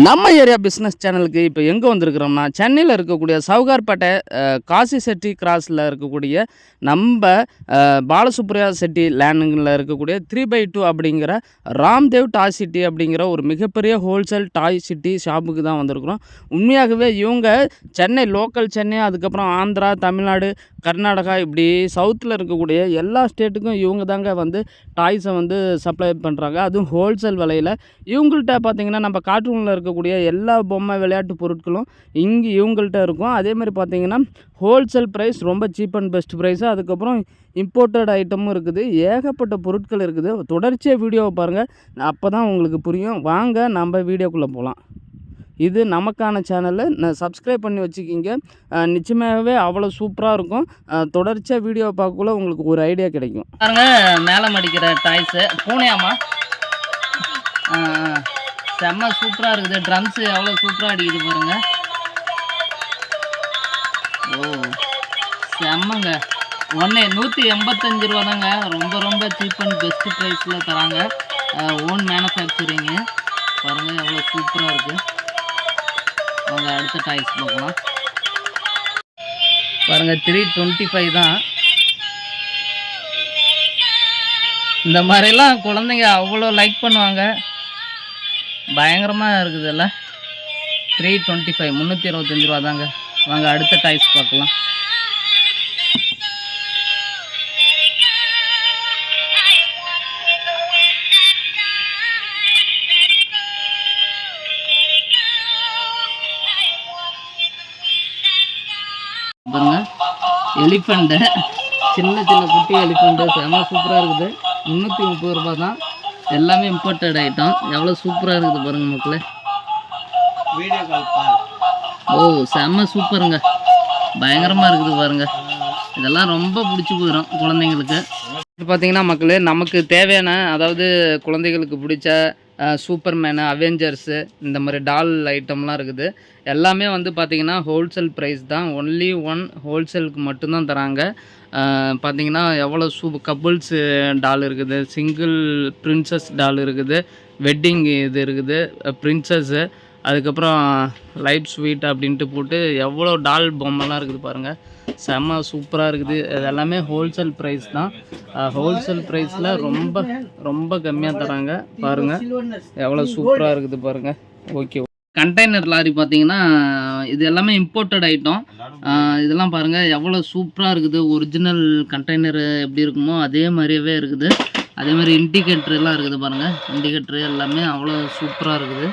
நம்ம area business சேனலுக்கு இப்போ எங்கே வந்திருக்கிறோம்னா சென்னையில் இருக்கக்கூடிய சவுகார்பேட்டை காசி செட்டி கிராஸில் இருக்கக்கூடிய நம்ம பாலசுப்ரியா செட்டி லேண்டுங்களில் இருக்கக்கூடிய த்ரீ பை டூ அப்படிங்கிற ராம்தேவ் டாய் சிட்டி அப்படிங்கிற ஒரு மிகப்பெரிய ஹோல்சேல் டாய் சிட்டி ஷாப்புக்கு தான் வந்திருக்கிறோம். உண்மையாகவே இவங்க சென்னை லோக்கல் சென்னை அதுக்கப்புறம் ஆந்திரா தமிழ்நாடு கர்நாடகா இப்படி சவுத்தில் இருக்கக்கூடிய எல்லா ஸ்டேட்டுக்கும் இவங்க தாங்க வந்து டாய்ஸை வந்து சப்ளை பண்ணுறாங்க அதுவும் ஹோல்சேல் விலையில். இவங்கள்ட்ட பார்த்தீங்கன்னா நம்ம கார்ட்டூனில் இருக்கக்கூடிய எல்லா பொம்மை விளையாட்டு பொருட்களும் இங்கே இவங்கள்ட்ட இருக்கும். அதே மாதிரி பார்த்தீங்கன்னா ஹோல்சேல் ப்ரைஸ் ரொம்ப சீப் அண்ட் பெஸ்ட் ப்ரைஸு அதுக்கப்புறம் இம்போர்ட்டட் ஐட்டமும் இருக்குது. ஏகப்பட்ட பொருட்கள் இருக்குது. தொடர்ச்சியாக வீடியோவை பாருங்கள் அப்போ தான் உங்களுக்கு புரியும். வாங்க நம்ம வீடியோக்குள்ளே போகலாம் இது நமக்கான சேனலை நான் சப்ஸ்கிரைப் பண்ணி வச்சுக்கிங்க. நிச்சயமாகவே அவ்வளோ சூப்பராக இருக்கும். தொடர்ச்சியாக வீடியோவை பார்க்கக்குள்ள உங்களுக்கு ஒரு ஐடியா கிடைக்கும். பாருங்க மேலே மடிக்கிற டாய்ஸு பூனையாமா செம்ம சூப்பராக இருக்குது. ட்ரம்ஸு எவ்வளோ சூப்பராக அடிக்குது பாருங்க. ஓ செம்மங்க. ஒன்று நூற்றி எண்பத்தஞ்சு ரூபா தாங்க ரொம்ப ரொம்ப சீப் அண்ட் பெஸ்ட் ப்ரைஸில் தராங்க. ஓன் மேனுஃபேக்சரிங்கு பாருங்கள் எவ்வளோ சூப்பராக இருக்குது அவங்க அடுத்த டாய்ஸ் பார்க்கலாம். பாருங்கள் த்ரீ டுவெண்ட்டி ஃபைவ் தான். இந்த மாதிரிலாம் குழந்தைங்க அவ்வளோ லைக் பண்ணுவாங்க. பயங்கரமாக இருக்குதுல்ல? த்ரீ டுவெண்ட்டி ஃபைவ் முந்நூற்றி இருபத்தஞ்சி ரூபா தாங்க வாங்க அடுத்த டாய்ஸ் பார்க்கலாம். பாருங்க எலிஃபண்ட்டு சின்ன சின்ன குட்டி எலிஃபண்ட்டு செம்ம சூப்பராக இருக்குது. முந்நூற்றி முப்பது ரூபா தான் எல்லாமே இம்போர்ட்டட் ஐட்டம் எவ்வளோ சூப்பராக இருக்குது பாருங்க மக்களே. வீடியோ கால் பாரு. ஓ செம்ம சூப்பருங்க. பயங்கரமாக இருக்குது பாருங்க. இதெல்லாம் ரொம்ப பிடிச்சி போயிடும் குழந்தைங்களுக்கு. பார்த்தீங்கன்னா மக்களே நமக்கு தேவையான அதாவது குழந்தைகளுக்கு பிடிச்ச சூப்பர்மேனு அவெஞ்சர்ஸு இந்த மாதிரி டால் ஐட்டம்லாம் இருக்குது. எல்லாமே வந்து பார்த்திங்கன்னா ஹோல்சேல் ப்ரைஸ் தான். ஒன்லி ஒன் ஹோல்சேலுக்கு மட்டும்தான் தராங்க. பார்த்தீங்கன்னா எவ்வளோ சூ கப்புள்ஸு டால் இருக்குது சிங்கிள் பிரின்சஸ் டால் இருக்குது வெட்டிங் இது இருக்குது பிரின்சஸ்ஸு அதுக்கப்புறம் லைட் ஸ்வீட் அப்படின்ட்டு போட்டு எவ்வளோ டால் பொம்மைலாம் இருக்குது பாருங்கள் செம்ம சூப்பராக இருக்குது. இது எல்லாமே ஹோல்சேல் ப்ரைஸ் தான். ஹோல்சேல் ப்ரைஸில் ரொம்ப ரொம்ப கம்மியாக தராங்க. பாருங்கள் எவ்வளோ சூப்பராக இருக்குது பாருங்கள் ஓகே கண்டெய்னர் லாரி பார்த்தீங்கன்னா இது எல்லாமே இம்போர்ட்டட் ஐட்டம் இதெல்லாம் பாருங்கள் எவ்வளோ சூப்பராக இருக்குது. ஒரிஜினல் கண்டெய்னர் எப்படி இருக்குமோ அதே மாதிரியே இருக்குது. அதே மாதிரி இண்டிகேட்டர் எல்லாம் இருக்குது பாருங்கள் இண்டிகேட்டர் எல்லாமே அவ்வளோ சூப்பராக இருக்குது.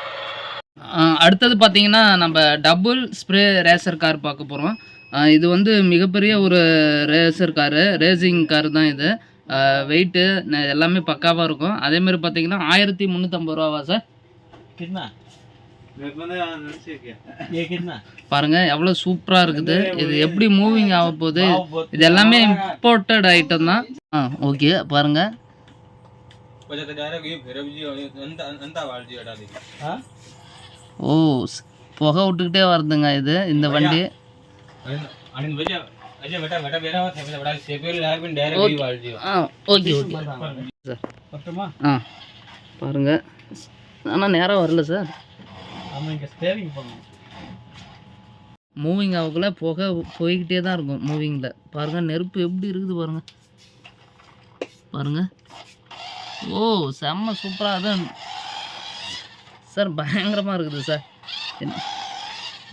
அடுத்தது பார்த்தீங்கன்னா நம்ம டபுள் ஸ்ப்ரே ரேசர் கார் பார்க்க போகிறோம் இது வந்து மிகப்பெரிய ஒரு ரேசர் காரு ரேசிங் கார் தான் இது. வெயிட்டு எல்லாமே பக்காவாக இருக்கும். அதே மாதிரி பார்த்தீங்கன்னா ஆயிரத்தி முந்நூற்றம்பது ரூபாவா சார்? பாருங்க எவ்வளோ சூப்பராக இருக்குது. இது எப்படி மூவிங் ஆக போகுது? இது எல்லாமே இம்போர்ட்டட் ஐட்டம் தான். ஆ ஓகே பாருங்க. ஓ புகை விட்டுக்கிட்டே வருதுங்க இது இந்த வண்டி. பாருங்க. ஆனால் நேரம் வரல சார் நம்ம இங்கே ஸ்டேரிங் பண்ணணும். மூவிங் ஆகக்குள்ள புகை போய்கிட்டே தான் இருக்கும் மூவிங்கில் பாருங்கள் நெருப்பு எப்படி இருக்குது பாருங்கள் பாருங்கள் ஓ செம்ம சூப்பராக தான் சார் பயங்கரமாக இருக்குது சார்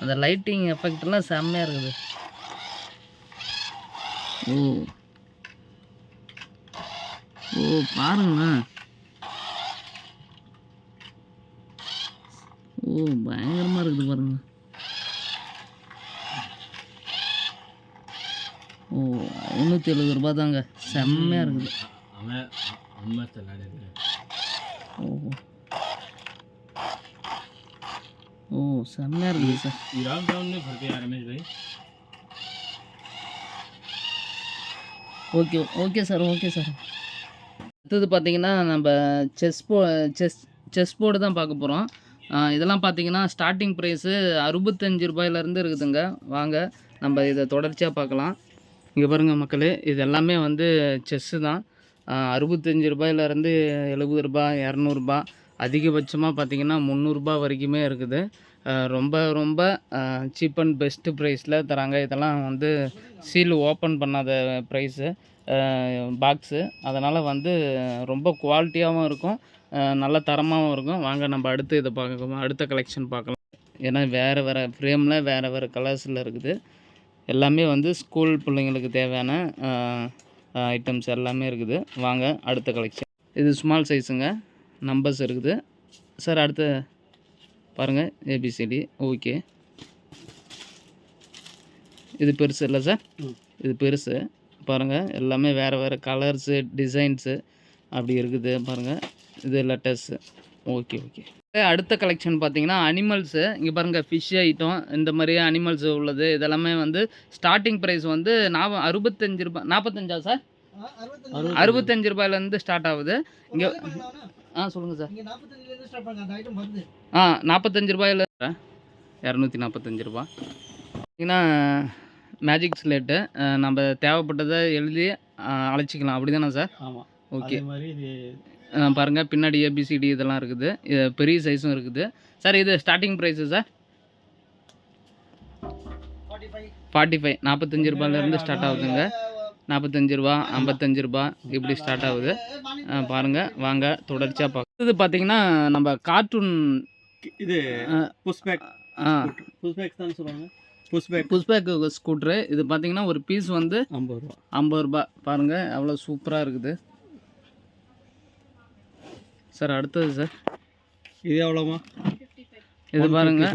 அந்த லைட்டிங் எஃபெக்ட்லாம் செம்மையாக இருக்குது. ஓ. ஓ பாருங்கண்ணா ஓ பயங்கரமாக இருக்குது பாருங்கள் ஓ முந்நூற்றி எழுபது ரூபா தாங்க செம்மையாக இருக்குது. ஓஹோ ஓ. செம்மையாக இருக்குது sir. Okay okay sir okay sir. அடுத்தது பார்த்தீங்கன்னா நம்ம செஸ் போ செஸ் செஸ் போர்டு தான் பார்க்க போகிறோம் இதெல்லாம் பார்த்தீங்கன்னா ஸ்டார்டிங் ப்ரைஸு அறுபத்தஞ்சு ரூபாயிலேருந்து இருக்குதுங்க. வாங்க நம்ம இதை தொடர்ச்சியாக பார்க்கலாம். இங்கே பாருங்கள் மக்களே இது எல்லாமே வந்து செஸ்ஸு தான். அறுபத்தஞ்சி ரூபாயிலேருந்து எழுபது ரூபாய் இரநூறுபா அதிகபட்சமாக பார்த்தீங்கன்னா முந்நூறுரூபா வரைக்குமே இருக்குது. ரொம்ப ரொம்ப சீப் அண்ட் பெஸ்ட்டு ப்ரைஸில் தராங்க. இதெல்லாம் வந்து சீல் ஓப்பன் பண்ணாத ப்ரைஸு பாக்ஸு அதனால் வந்து ரொம்ப குவாலிட்டியாகவும் இருக்கும். நல்ல தரமாகவும் இருக்கும். வாங்க நம்ம அடுத்து இதை பார்க்க அடுத்த கலெக்ஷன் பார்க்கலாம். ஏன்னா வேறு வேறு ஃப்ரேமில் வேறு வேறு கலர்ஸில் இருக்குது. எல்லாமே வந்து ஸ்கூல் பிள்ளைங்களுக்கு தேவையான ஐட்டம்ஸ் எல்லாமே இருக்குது. வாங்க அடுத்த கலெக்ஷன் இது ஸ்மால் சைஸுங்க நம்பர்ஸ் இருக்குது. சார் அடுத்து பாருங்கள் ஏபிசிடி ஓகே இது பெருசு இல்லை சார்? இது பெருசு. பாருங்கள் எல்லாமே வேறு வேறு கலர்ஸு டிசைன்ஸு அப்படி இருக்குது. பாருங்கள் இது லெட்டர்ஸு ஓகே ஓகே அடுத்த கலெக்ஷன் பார்த்தீங்கன்னா அனிமல்ஸு இங்கே பாருங்கள் ஃபிஷ் ஐட்டம் இந்த மாதிரி அனிமல்ஸ் உள்ளது. இதெல்லாமே வந்து ஸ்டார்டிங் ப்ரைஸ் வந்து நாவ அறுபத்தஞ்சு ரூபாய் நாற்பத்தஞ்சா சார் அறுபத்தஞ்சு. ரூபாயிலேருந்து ஸ்டார்ட் ஆகுது. இங்கே ஆ சொல்லுங்கள் சார் ஆ நாற்பத்தஞ்சு ரூபாயில் இரநூத்தி நாற்பத்தஞ்சு ரூபா. பார்த்தீங்கன்னா மேஜிக் ஸ்லேட்டு நம்ம தேவைப்பட்டதை எழுதி அழைச்சிக்கலாம். அப்படி தானே சார் ஆமாம் ஓகே மாதிரி பாருங்கள் பின்னாடி ஏபிசிடி இதெல்லாம் இருக்குது. இது பெரிய சைஸும் இருக்குது. சார் இது starting price sir forty five நாற்பத்தஞ்சு ரூபாயிலேருந்து ஸ்டார்ட் ஆகுதுங்க. நாற்பத்தஞ்சு ரூபா ஐம்பத்தஞ்சு ரூபா இப்படி ஸ்டார்ட் ஆகுது. ஆ, பாருங்க வாங்க தொடர்ச்சியாக பார்க்க இது பார்த்தீங்கன்னா நம்ம கார்ட்டூன் இது. புஷ்பேக் ஆ. புஷ்பேக் தான் சொல்லுவாங்க. புஷ்பேக் புஷ்பேக் ஸ்கூட்ரு இது பார்த்தீங்கன்னா ஒரு பீஸ் வந்து ஐம்பது ரூபா. ஐம்பது ரூபா. பாருங்கள் எவ்வளோ சூப்பராக இருக்குது. சார் அடுத்தது சார். இது எவ்வளோமா இது பாருங்க.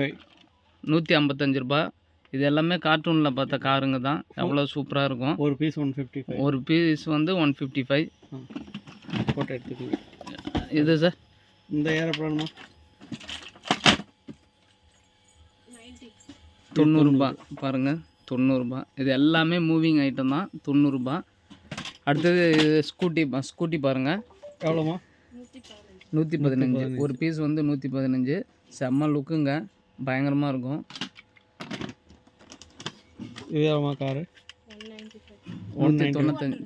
நூற்றி ஐம்பத்தஞ்சு ரூபா. இது எல்லாமே கார்ட்டூனில் பார்த்த காருங்க தான். எவ்வளோ சூப்பராக இருக்கும். ஒரு பீஸ் ஒன் ஃபிஃப்டி ஃபைவ் ஒரு பீஸ் வந்து ஒன் ஃபிஃப்டி ஃபைவ் ஃபோட்டோ எடுத்துக்கோங்க. இது சார். இந்த ஏரோப்ளானுமா? தொண்ணூறுரூபா பாருங்கள் தொண்ணூறுரூபா இது எல்லாமே மூவிங் ஐட்டம் தான். தொண்ணூறுரூபா அடுத்தது ஸ்கூட்டி ஸ்கூட்டி பாருங்கள் எவ்வளோமா நூற்றி பதினஞ்சு. ஒரு பீஸ் வந்து நூற்றி பதினஞ்சு. செம்ம லுக்குங்க பயங்கரமாக இருக்கும். இது காரு நூற்றி தொண்ணூத்தஞ்சு.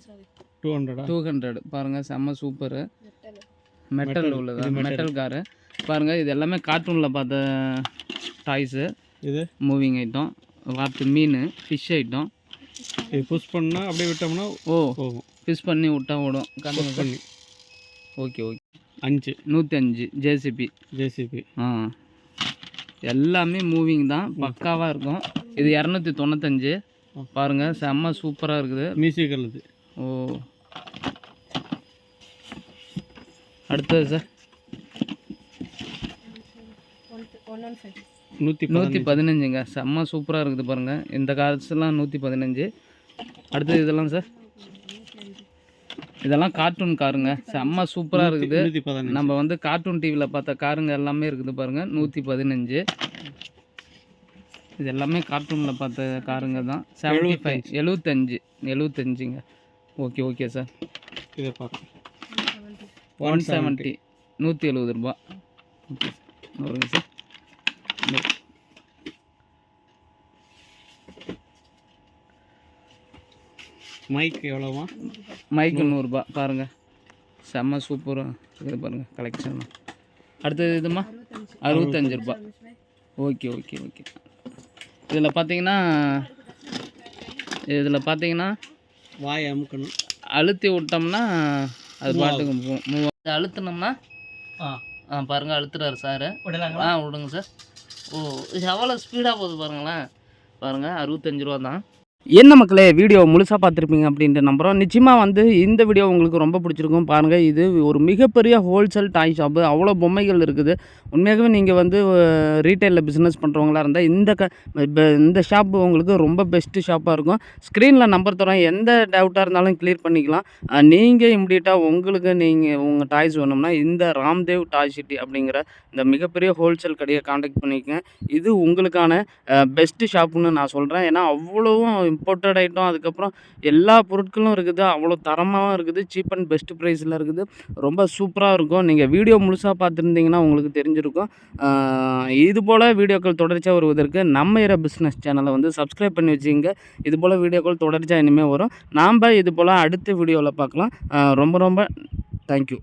டூ ஹண்ட்ரடா டூ ஹண்ட்ரட் பாருங்கள் செம்ம சூப்பரு மெட்டல் உள்ளதா மெட்டல் காரு பாருங்கள் இது எல்லாமே கார்ட்டூனில் பார்த்த டாய்ஸு இது? மூவிங் ஐட்டம் வாத்து மீன் ஃபிஷ் ஐட்டம் இது புஷ் பண்ணால் அப்படியே விட்டோம்னா ஓ. ஃபிஷ் பண்ணி விட்டா ஓடும். பண்ணி. ஓகே ஓகே அஞ்சு. நூற்றி அஞ்சு ஜேசிபி ஜேசிபி ஆ. எல்லாமே மூவிங் தான். பக்காவாக இருக்கும். இது இரநூத்தி தொண்ணூத்தஞ்சு. பாருங்கள் செம்ம சூப்பராக இருக்குது. மியூசிக்கல் இது ஓ. அடுத்தது சார். நூற்றி நூற்றி பதினஞ்சுங்க. செம்ம சூப்பராக இருக்குது பாருங்கள் இந்த கார்ஸ்லாம் நூற்றி பதினஞ்சு. அடுத்தது இதெல்லாம் சார். இதெல்லாம் கார்ட்டூன் காருங்க. செம்ம சூப்பராக இருக்குது. நம்ம வந்து கார்ட்டூன் டிவியில் பார்த்த காருங்க எல்லாமே இருக்குது பாருங்கள் நூற்றி பதினஞ்சு. இது எல்லாமே கார்ட்டூனில் பார்த்த காருங்க தான். செவன்ட்டி ஃபைவ் எழுபத்தஞ்சு எழுபத்தஞ்சுங்க ஓகே ஓகே சார் இதை பார்க்கலாம். ஒன் செவன்ட்டி நூற்றி எழுபது ரூபா. ஓகே சார் வருங்க சார் மைக் எவ்வளோமா மைக்கு நூறுரூபா பாருங்கள் செம்ம சூப்பராக இது பாருங்கள் கலெக்ஷன் அடுத்தது இதுமா அறுபத்தஞ்சு ரூபா. ஓகே ஓகே ஓகே இதில் பார்த்தீங்கன்னா இதில் பார்த்தீங்கன்னா வாய் அமுக்கணும். அழுத்தி விட்டோம்னா அது பாட்டுக்கு மூவ் மூவ் அழுத்தினோம்னா ஆ. ஆ பாருங்கள் அழுத்துறாரு சார் ஆ விடுங்க சார் ஓ இது எவ்வளோ ஸ்பீடாக போகுது பாருங்களேன். பாருங்கள் அறுபத்தஞ்சு ரூபா தான். என்ன மக்களே வீடியோ முழுசாக பார்த்துருப்பீங்க அப்படின்ட்டு நம்புகிறோம் நிச்சயமாக வந்து இந்த வீடியோ உங்களுக்கு ரொம்ப பிடிச்சிருக்கும். பாருங்கள் இது ஒரு மிகப்பெரிய ஹோல்சேல் டாய் ஷாப்பு அவ்வளோ பொம்மைகள் இருக்குது. உண்மையாகவே நீங்கள் வந்து ரீட்டைலில் பிஸ்னஸ் பண்ணுறவங்களா இருந்தால் இந்த க இந்த ஷாப்பு உங்களுக்கு ரொம்ப பெஸ்ட்டு ஷாப்பாக இருக்கும். ஸ்க்ரீனில் நம்பர் தரோம் எந்த டவுட்டாக இருந்தாலும் கிளியர் பண்ணிக்கலாம். நீங்கள் இம்மிடியட்டாக உங்களுக்கு நீங்கள் உங்கள் டாய்ஸ் வேணும்னா இந்த ராம்தேவ் டாய் சிட்டி அப்படிங்கிற இந்த மிகப்பெரிய ஹோல்சேல் கடையை காண்டாக்ட் பண்ணிக்கங்க. இது உங்களுக்கான பெஸ்ட்டு ஷாப்புன்னு நான் சொல்கிறேன் ஏன்னா அவ்வளோவும் இம்போர்ட்டட் ஐட்டம் அதுக்கப்புறம் எல்லா பொருட்களும் இருக்குது. அவ்வளோ தரமாகவும் இருக்குது. சீப் அண்ட் பெஸ்ட் ப்ரைஸில் இருக்குது. ரொம்ப சூப்பராக இருக்கும். நீங்கள் வீடியோ முழுசாக பார்த்துருந்தீங்கன்னா உங்களுக்கு தெரிஞ்சிருக்கும். இது போல் வீடியோக்கள் தொடர்ச்சியாக வருவதற்கு நம்ம இர பிஸ்னஸ் சேனலை வந்து சப்ஸ்கிரைப் பண்ணி வச்சுங்க இது போல் வீடியோக்கள் தொடர்ச்சியாக இனிமேல் வரும். நாம் இது போல் அடுத்த வீடியோவில் பார்க்கலாம். ரொம்ப ரொம்ப தேங்க்யூ